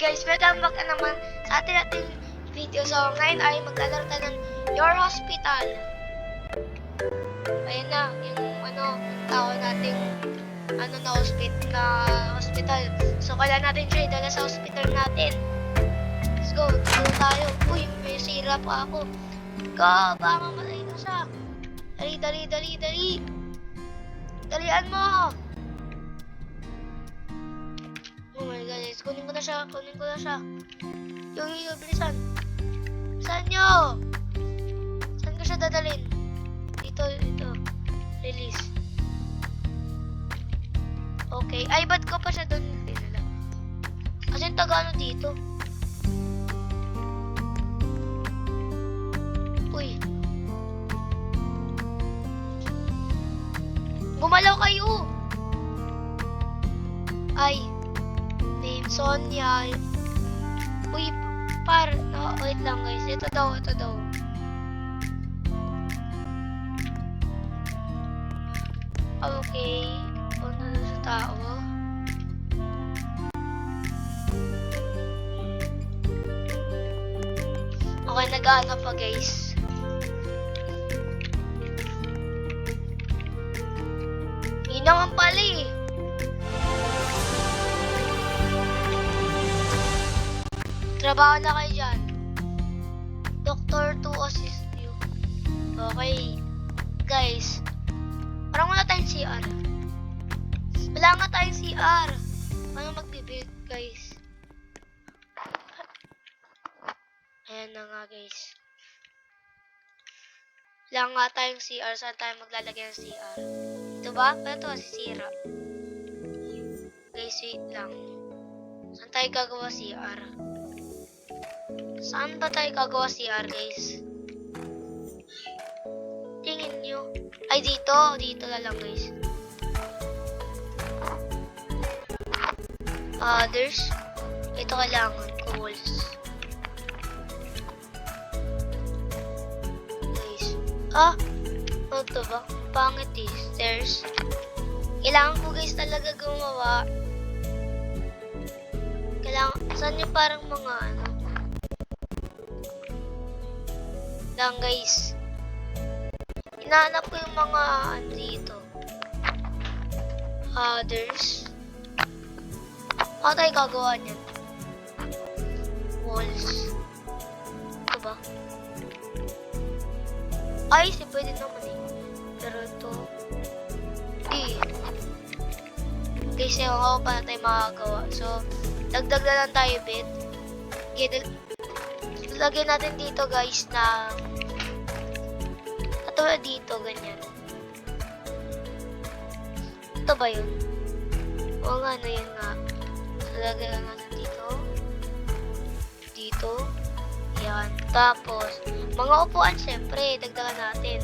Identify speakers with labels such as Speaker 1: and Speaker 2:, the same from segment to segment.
Speaker 1: guys, welcome back na naman sa atin nating video. So ngayon ay maglalaro tayo ng Your Hospital. Ayun na, yung ano, tao nating ano na hospital, na hospital. So kailangan natin siya idala sa hospital natin. Let's go, dito tayo. Uy, may sira pa ako. Go, baka mamatay na siya. Dali, dali, dali, dali. Dalian mo. Kunin ko na siya. Kunin ko na siya. Yo, yo, bilisan. Saan nyo? Saan ko siya dadalhin? Dito, dito. Release. Okay. Ay, ba't ko pa siya doon dinala? Kasi yung taga ano dito? Sonia. Uy, par, no, wait lang guys. Ito daw, ito daw. Okay. Punta na sa tao. Okay, nag-ano pa guys. Okay. Guys, parang wala tayong CR. Wala nga tayong CR. Paano magbibuild, guys? Ayan na nga, guys. Wala nga tayong CR. Saan tayo maglalagay ng CR? Ito ba? Ito, sisira. Guys, wait lang. Saan tayo gagawa CR? Saan ba tayo gagawa CR, guys? Ay, dito. Dito na lang, guys. Others. Ito kailangan. Walls. Guys. Ah! Ano to ba? Pangit eh. Stairs. Kailangan ko guys talaga gumawa. Kailangan, saan yung parang mga ano? Lang guys. Hinahanap ko yung mga ano dito. Others. Ano tayo gagawa niyan? Walls. Ito ba? Ay, si pwede naman eh. Pero ito. Hindi. Kasi yung ako pa na tayo makagawa. So, dagdag na lang tayo bit. Lagyan natin dito guys na katulad dito, ganyan. Ito ba yun? Oo nga, na yun nga. So, lagyan natin dito. Dito. Yan. Tapos, mga upuan, syempre, dagdagan natin.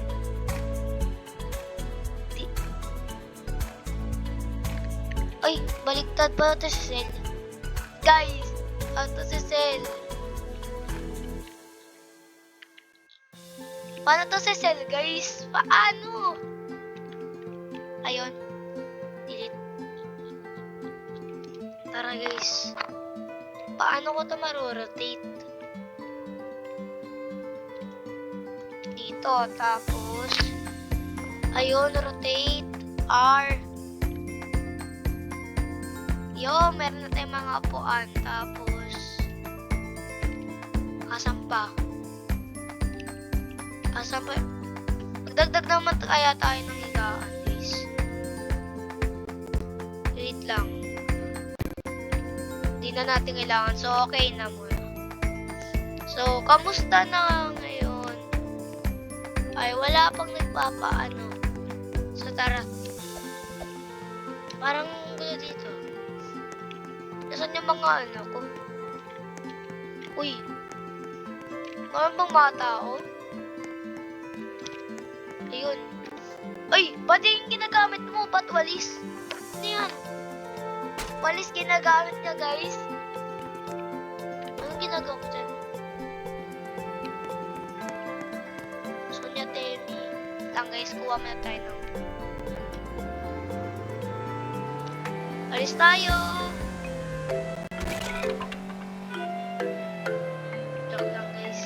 Speaker 1: Di- Ay, baliktad pa ito si Cell. Guys, ito si Cell. Paano to si Cell, guys? Paano? Ayun. Delete. Tara, guys. Paano ko to marorotate? Dito, tapos, ayun, rotate, R. Yo, meron na tayong mga upuan. Tapos, asan pa? Asan pa? Magdagdag naman kaya tayo ng higaan, guys. Wait lang. Hindi na natin kailangan. So, okay na muna. So, kamusta na ngayon? Ay, wala pang nagpapaano. So, tara. Parang gulo dito. Nasaan yung mga ano ko? Uy. Meron bang mga tao? Ay, ba't yung ginagamit mo? Ba't walis? Ano yan? Walis ginagamit niya, guys. Anong ginagawa ko dyan? Gusto niya, Temi. Lang, guys. Kuha mo na tayo ng... Alis tayo! Joke lang, guys.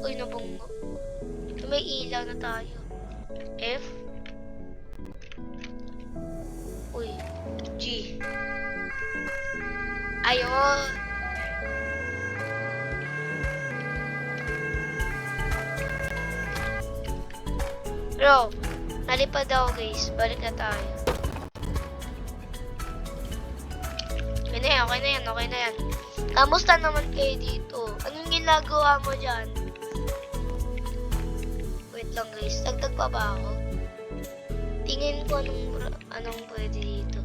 Speaker 1: Uy, nabungo. May ilaw na tayo. F. Uy. G. Ayun. Bro, nalipad ako guys. Balik na tayo. Okay na yan, okay na yan. Kamusta naman kayo dito? Anong ginagawa mo dyan? Lang guys, dagdag pa ba ako? Tingin ko anong, anong pwede dito.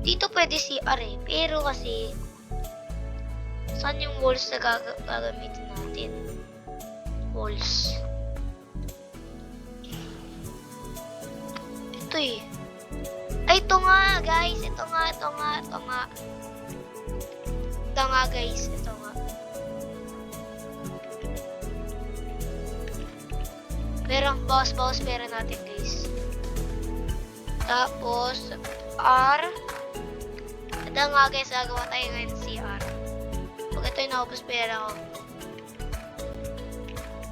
Speaker 1: Dito pwede CR eh, pero kasi saan yung walls na gaga- gagamitin natin? Walls. Ito eh. Ay, ito nga, guys. Ito nga, ito nga, ito nga. Ito nga, guys. Ito nga. Pero, bawas-bawas pera natin, guys. Tapos, R. Ito nga, guys. Gagawa tayo ngayon CR. Pag ito yung naubos pera ko.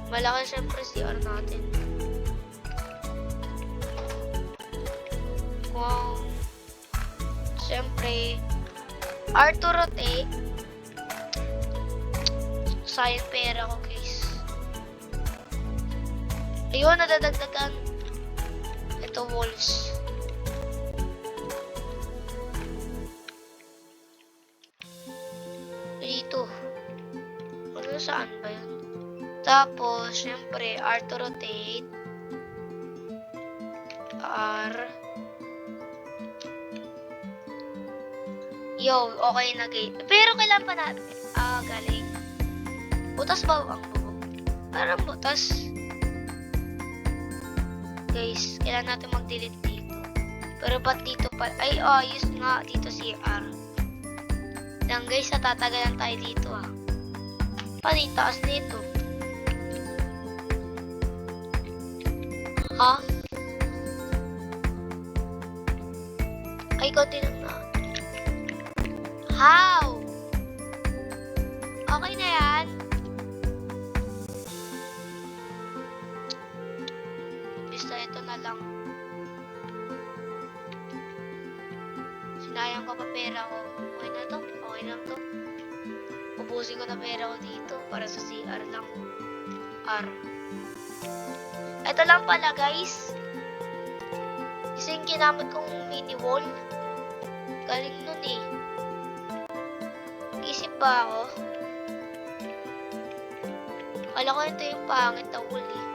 Speaker 1: Malaki syempre CR natin. Wow. Siyempre, R to rotate. Sayang pera ko. Ayun, nadadagdagan. Ito, walls. Dito. Ano saan ba yun? Tapos, syempre, R to rotate. R. Yo, okay na gate. Pero kailan pa natin? Ah, galing. Butas ba ang bubog? Parang butas. Guys, kailan natin mag-delete dito. Pero ba't dito pa? Ay, ayos nga. Dito si R. Yan guys, natatagalan tayo dito ah. Yung taas nito? Ha? Ay, konti lang na. How? R. Ito lang pala guys. Isa yung ginamit kong mini wall. Galing nun eh. Isip ba ako? Akala ko ito yung pangit na wool eh.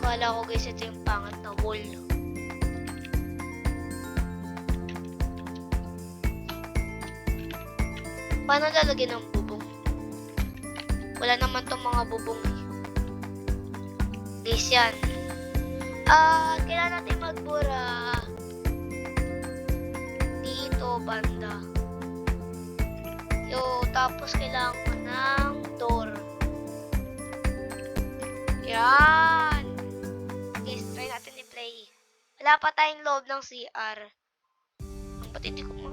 Speaker 1: Akala ko guys ito yung pangit na wool. Paano lalagyan ng? Wala naman tong mga bubong. Guys yan. Ah, kailangan natin magbura dito banda. Yo, tapos kailangan ko ng door. Yan. Guys, try natin i-play. Wala pa tayong loob ng CR. Ba't hindi ko ma...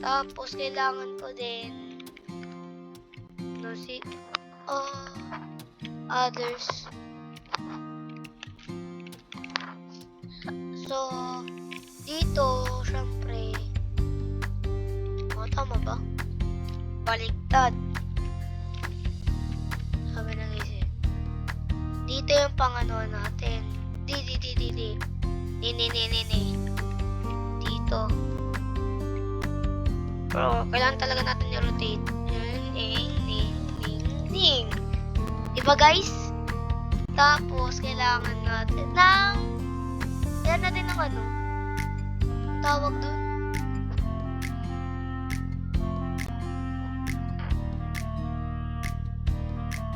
Speaker 1: Tapos, kailangan ko din no si... Oh, others. So, dito, syempre, oh, tama ba? Baliktad. Sabi guys eh. Dito yung pangano natin. Di, di, di, di, di. Ni, ni, ni, ni, ni. Dito. Pero, kailangan talaga natin i-rotate. Ning, ning, ning. Diba guys? Tapos, kailangan natin ng... Kailangan natin ng ano? Tawag doon.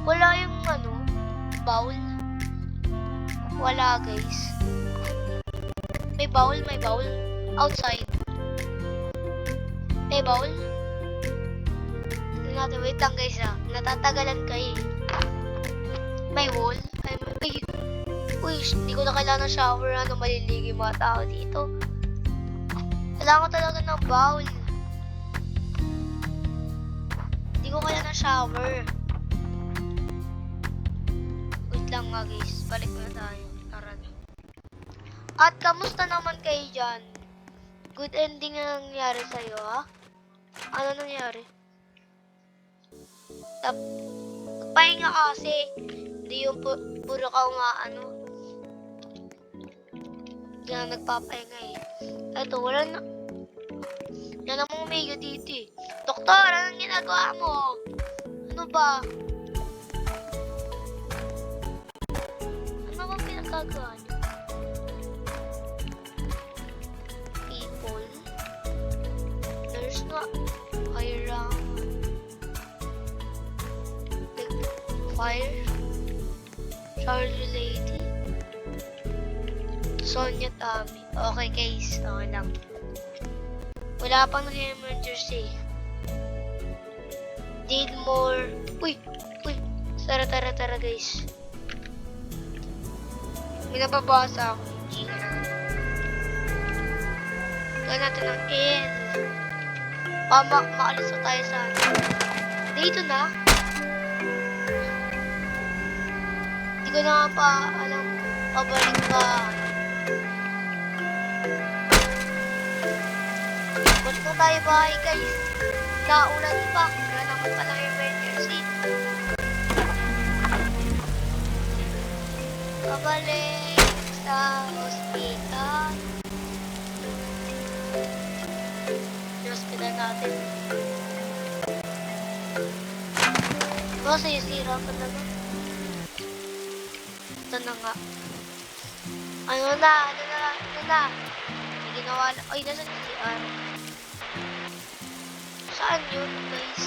Speaker 1: Wala yung ano, bowl. Wala guys. May bowl, may bowl. Outside. May bowl. Natin, wait lang guys ah. Natatagalan kayo eh. May wall. Ay, may, ay, uy, hindi ko na kailangan ng shower. Ano, maliligi mga tao dito. Kailangan ko talaga ng bowl. Hindi ko kailangan ng shower. nga guys, balik na tayo. Tara na. At kamusta naman kayo dyan? Good ending na nangyari sa'yo, ha? Ano nangyari? Tap, pahinga kasi. Hindi yung pu puro ka nga ano. Hindi na nagpapahinga eh. Eto, wala na. Yan ang mga mayo dito eh. Doktor, anong ginagawa mo? Ano ba? Ano bang pinagkagawa niyo? Fire? Charlie Lady? Sonia Tami. Okay, guys. Okay lang. Wala pang emergency. Need more. Uy! Uy! Tara, tara, tara, guys. May nababasa ako. Gawin natin ng L. Pa, ma maalis na tayo sa. Dito na. Ko na pa alam pabalik pa. Balik na tayo bahay guys. Naulan pa. Wala naman palang emergency. Pabalik sa hospital. Yung hospital natin. Kasi sira pa naman. Ito na nga. Ano na, ano na, ano na. May ginawa na. Ay, nasa CR. Saan yun, guys?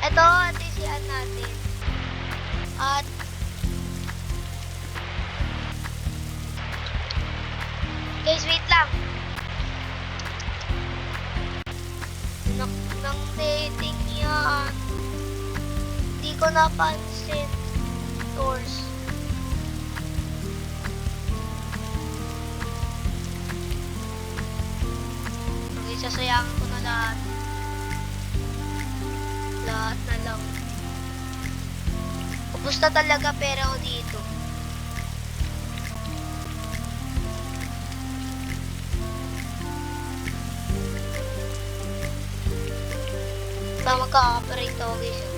Speaker 1: Ito, ito yung CR natin. At Guys, wait lang. Nang, nang dating yan. Hindi ko napansin. Doors. Okay, sasayangan ko na lahat. Lahat na lang. Ubus na talaga pera ko dito. Pa magka-operate ako guys.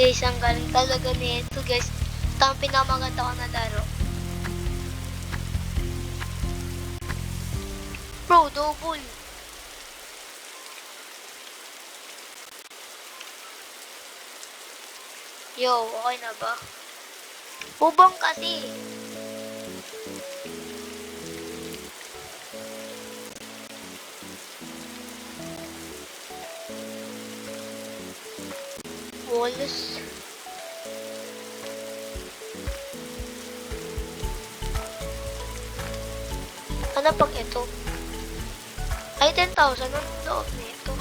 Speaker 1: Guys, ang galing talaga nito guys. Ito ang pinamaganda ko na laro. Bro, double. Yo, okay na ba? Bubong kasi. Walls. Ano pag ito? Ay, 10,000 ang loob nito.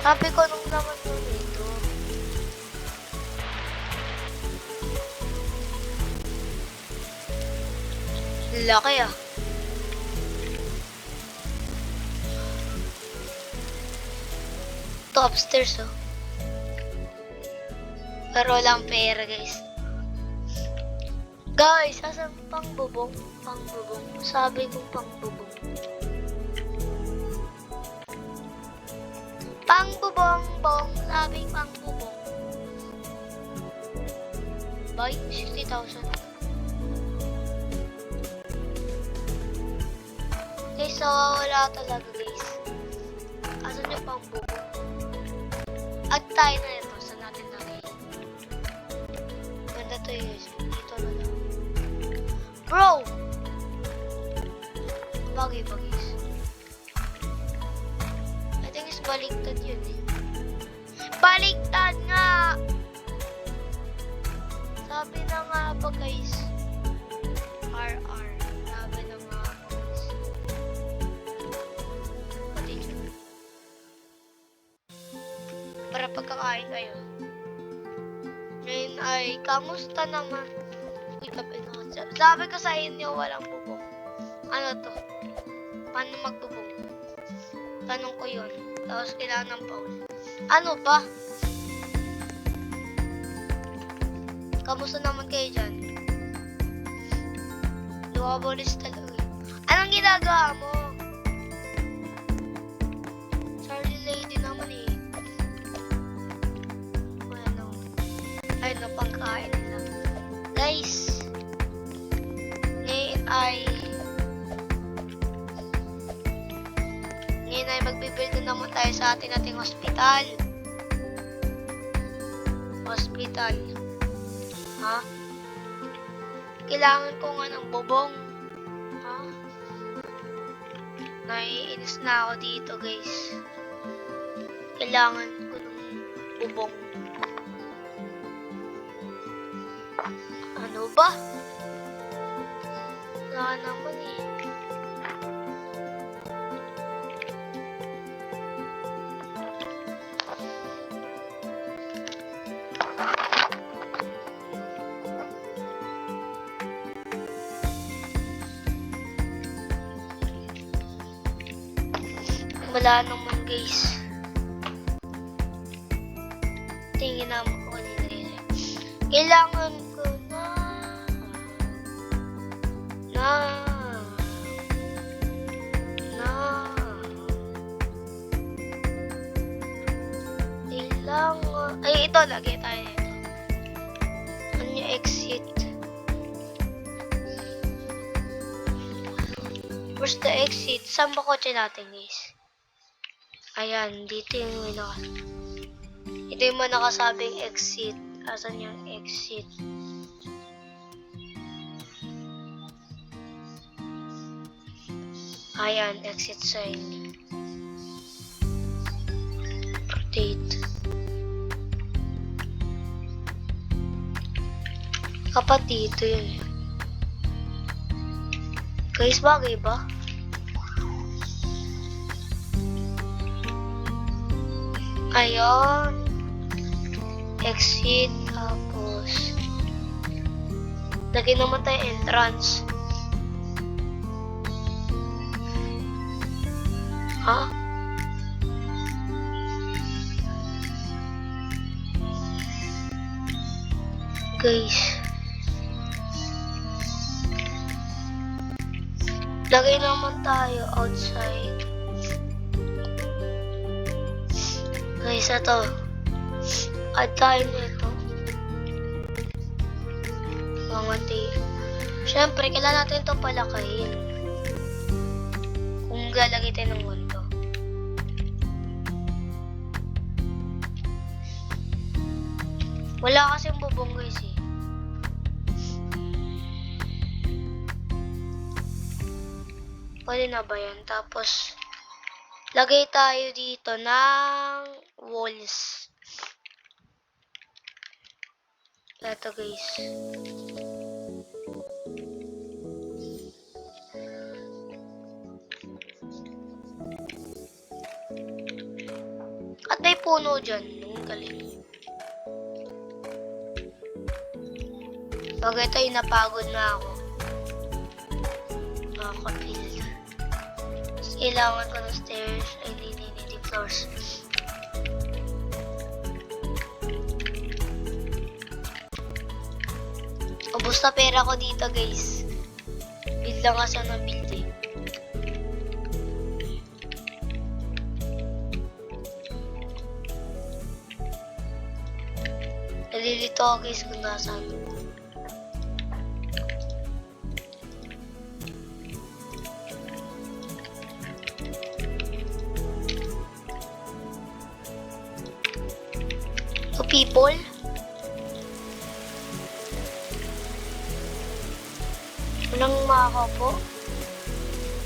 Speaker 1: Sabi ko nung naman ko nito. Laki ah. Ito upstairs oh. Pero walang pera guys. Guys, asan pang bubong? Pang bubong. Sabi ko pang bubong. Pang bubong, bong. Sabi pang bubong. Buy 60,000. Guys, so wala talaga guys. Asan yung pang bubong? At tayo na ito. Saan natin lagay? Ganda to guys. Dito na lang. Bro! Bagay ba guys? I think is baliktad yun eh. Baliktad nga! Sabi na nga ba guys? Pagkakain kayo. Ngayon ay, kamusta naman? Uy, gabi na. Sabi ko sa inyo, walang bubong. Ano to? Paano magbubong? Tanong ko yun. Tapos kailangan ng Paul. Ano ba? Kamusta naman kayo dyan? Luwabolis talaga. Anong ginagawa mo? Ngayon ay magbibuild na naman tayo sa atin nating hospital. Hospital. Ha? Kailangan ko nga ng bubong. Ha? Naiinis na ako dito, guys. Kailangan ko ng bubong. Ano ba? Wala naman Wala naman guys. Tingin naman ko rin. Kailangan ko na na na kailangan ay ito lagay tayo nito ano yung exit where's the exit saan ba kotse natin guys ayan dito yung naka ito yung mga nakasabing exit asan yung exit Ayan, exit sign. Rotate. Kapat dito yun. eh. Guys, bagay ba? Ayan. Exit, tapos... Lagyan naman tayo entrance. Ha? Guys. Lagay naman tayo outside. Guys, ito. Add tayo nito. Mga ti. Siyempre, kailangan natin ito palakayin. Kung lalagay tayo ng ganito. Wala kasing bubong guys eh. Pwede na ba yan? Tapos, lagay tayo dito ng walls. Ito guys. At may puno dyan. Ang galing. Pag ito napagod na ako. Nakakapil. Kailangan ko ng stairs. Ay, hindi, floors. Ubus na pera ko dito, guys. Build lang kasi ng build eh. Nalilito ako guys kung nasaan. Walang makakaupo?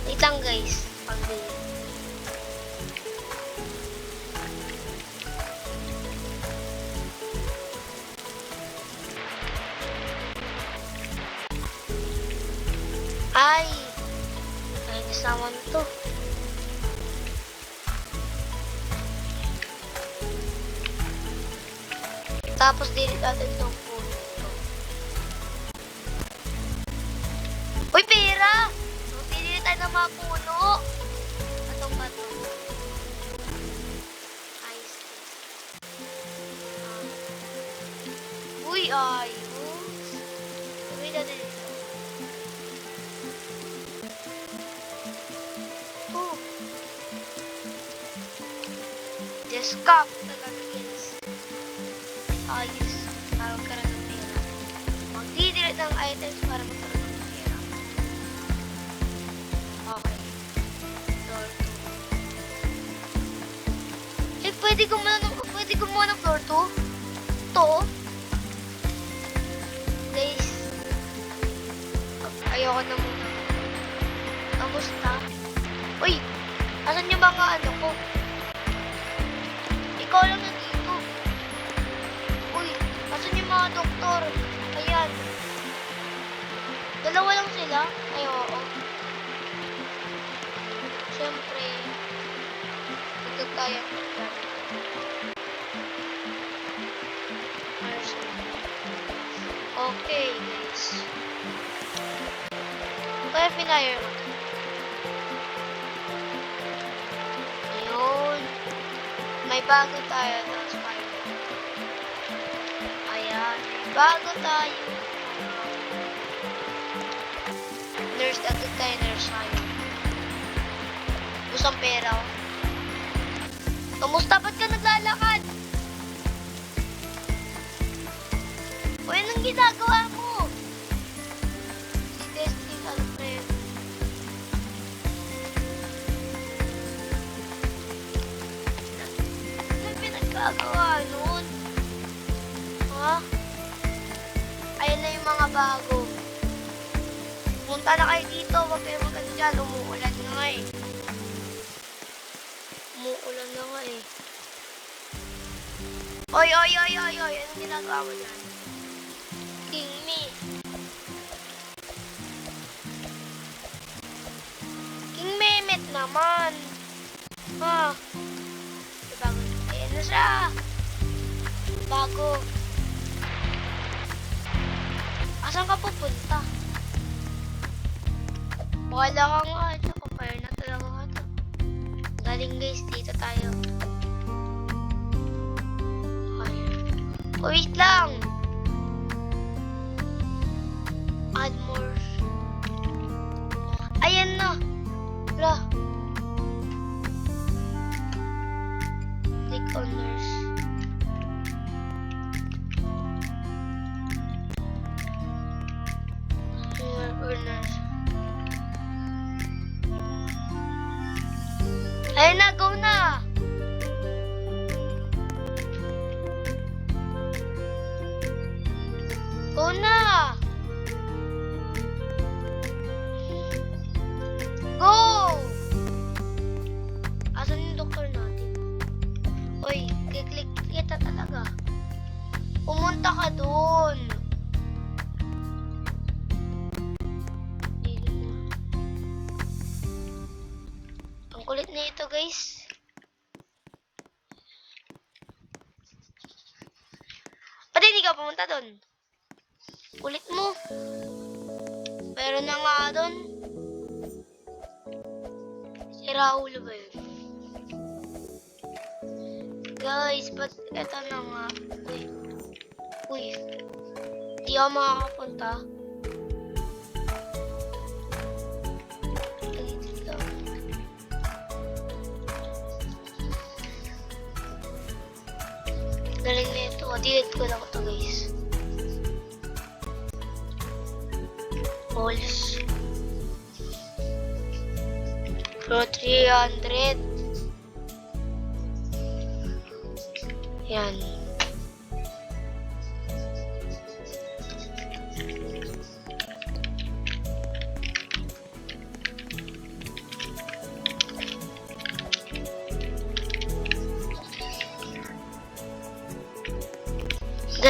Speaker 1: Wait lang guys. Pag-bili. Ay! Ayos naman to. Tapos delete natin itong Discount talaga guys. Ayos. Para magkaroon ng pera. Magdidelete ng items para magkaroon ng pera. Okay. Floor 2. Eh, pwede muna ng, pwede muna ng floor 2? To? Guys. Ayoko na muna. Kamusta? Uy! Asan yung mga ano ko? Ikaw lang nandito. Uy! Asan yung mga doktor? Ayan. Dalawa lang sila? Ay, oo. Siyempre, nagkakaya ko. Okay, guys. Kaya pinire mo bago tayo na spider. Ayan. Bago tayo. Nurse, agad tayo nurse tayo. Gusto pera oh. Kamusta? Ba't ka naglalakad? O yan ang ginagawa mo. Pinagkagawa nun? Ha? Ayan na yung mga bago. Punta na kayo dito. Huwag kayo magano dyan. Umuulan na nga eh. Umuulan na nga eh. Oy, oy, oy, oy, oy. Anong ginagawa mo dyan? King me. King Mehmet naman. Ha? Bago. Na siya. Bago. Asan ka pupunta? Wala ka nga. Tsaka fire na talaga ka to. Galing guys, dito tayo. Fire. Oh, wait lang. Pumunta ka doon. Ang kulit na ito, guys. Ba't hindi ka pumunta doon? Kulit mo. Pero na nga doon. Sira ulo ba yun? Guys, ba't eto na nga? Uy. Uy. Di ako makakapunta. Galing na ito. Delete ko lang ito guys. Balls. Pro 300. Yan.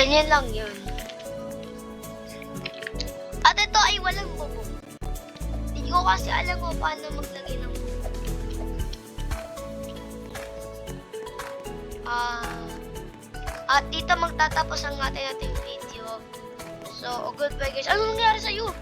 Speaker 1: Ganyan lang yun. At ito ay walang bubong. Hindi ko kasi alam kung paano maglagay ng bubong. Ah, At dito magtatapos ang ating ating video. So, goodbye guys. Ano nangyari sa'yo?